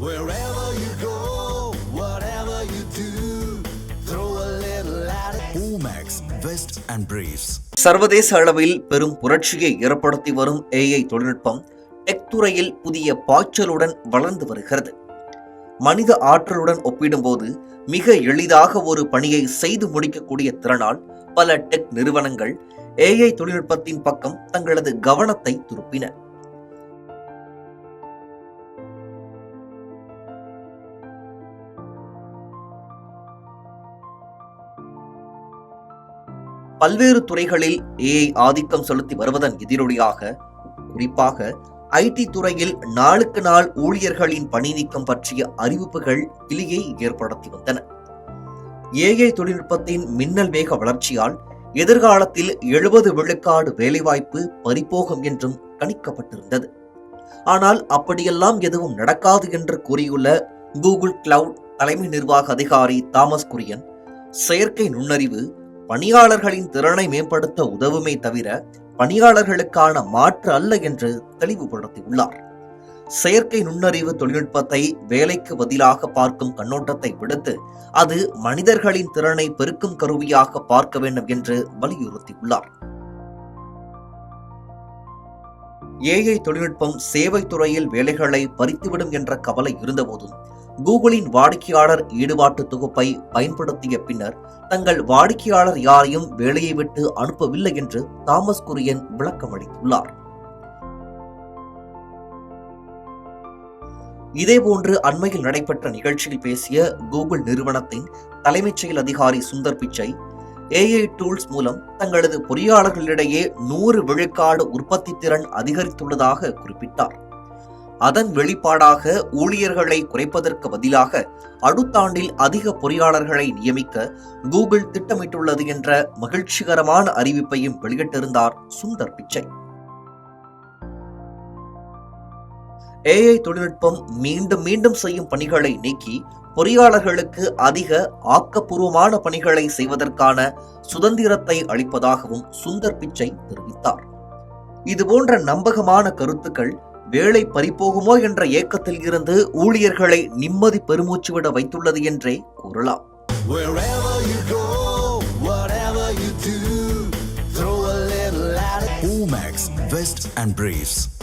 Wherever you go, whatever you do, throw a little at it. Omax, Vest and Briefs. சர்வதேச அளவில் பெரும் புரட்சியை ஏற்படுத்தி வரும் ஏஐ தொழில்நுட்பம் டெக் துறையில் புதிய பாய்ச்சலுடன் வளர்ந்து வருகிறது மனித ஆற்றலுடன் ஒப்பிடும்போது மிக எளிதாக ஒரு பணியை செய்து முடிக்கக்கூடிய திறனால் பல டெக் நிறுவனங்கள் ஏஐ தொழில்நுட்பத்தின் பக்கம் தங்களது கவனத்தை திருப்பின பல்வேறு துறைகளில் ஏஐ ஆதிக்கம் செலுத்தி வருவதன் எதிரொலியாக குறிப்பாக ஐடி துறையில் நாளுக்கு நாள் ஊழியர்களின் பணி நீக்கம் பற்றிய அறிவிப்புகள் கிளியை ஏற்படுத்தி வந்தன. ஏஐ தொழில்நுட்பத்தின் மின்னல் வேக வளர்ச்சியால் எதிர்காலத்தில் எழுபது விழுக்காடு வேலைவாய்ப்பு பறிபோகும் என்றும் கணிக்கப்பட்டிருந்தது. ஆனால் அப்படியெல்லாம் எதுவும் நடக்காது என்று கூறியுள்ள கூகுள் கிளவுட் தலைமை நிர்வாக அதிகாரி தாமஸ் குரியன் செயற்கை நுண்ணறிவு பணியாளர்களின் திறனை மேம்படுத்த உதவுமே தவிர பணியாளர்களுக்கான மாற்று அல்ல என்று தெளிவுபடுத்தியுள்ளார். செயற்கை நுண்ணறிவு தொழில்நுட்பத்தை வேலைக்கு பதிலாக பார்க்கும் கண்ணோட்டத்தை விடுத்து அது மனிதர்களின் திறனை பெருக்கும் கருவியாக பார்க்க வேண்டும் என்று வலியுறுத்தியுள்ளார். ஏஐ தொழில்நுட்பம் சேவை துறையில் வேலைகளை பறித்துவிடும் என்ற கவலை இருந்தபோதும் கூகுளின் வாடிக்கையாளர் ஈடுபாட்டு தொகுப்பை பயன்படுத்திய பின்னர் தங்கள் வாடிக்கையாளர் யாரையும் வேலையை விட்டு அனுப்பவில்லை என்று தாமஸ் குரியன் விளக்கமளித்துள்ளார் இதேபோன்று அண்மையில் நடைபெற்ற நிகழ்ச்சியில் பேசிய கூகுள் நிறுவனத்தின் தலைமைச் செயல் அதிகாரி சுந்தர் பிச்சை ஏஐ டூல்ஸ் மூலம் தங்களது பொறியாளர்களிடையே நூறு விழுக்காடு உற்பத்தி திறன் அதிகரித்துள்ளதாக குறிப்பிட்டார். அதன் வெளிப்பாடாக ஊழியர்களை குறைப்பதற்கு பதிலாக அடுத்த ஆண்டில் அதிக பொறியாளர்களை நியமிக்க கூகுள் திட்டமிட்டுள்ளது என்ற மகிழ்ச்சிகரமான அறிவிப்பையும் வெளியிட்டிருந்தார் சுந்தர் பிச்சை. ஏஐ தொழில்நுட்பம் மீண்டும் மீண்டும் செய்யும் பணிகளை நீக்கி பொறியாளர்களுக்கு அதிக ஆக்கப்பூர்வமான பணிகளை செய்வதற்கான சுதந்திரத்தை அளிப்பதாகவும் சுந்தர் பிச்சை தெரிவித்தார். இதுபோன்ற நம்பகமான கருத்துக்கள் வேலை பறிபோகுமோ என்ற ஏக்கத்தில் இருந்து ஊழியர்களை நிம்மதி பெருமூச்சு விட வைத்துள்ளது என்றே கூறலாம். Omax, Vest and Briefs.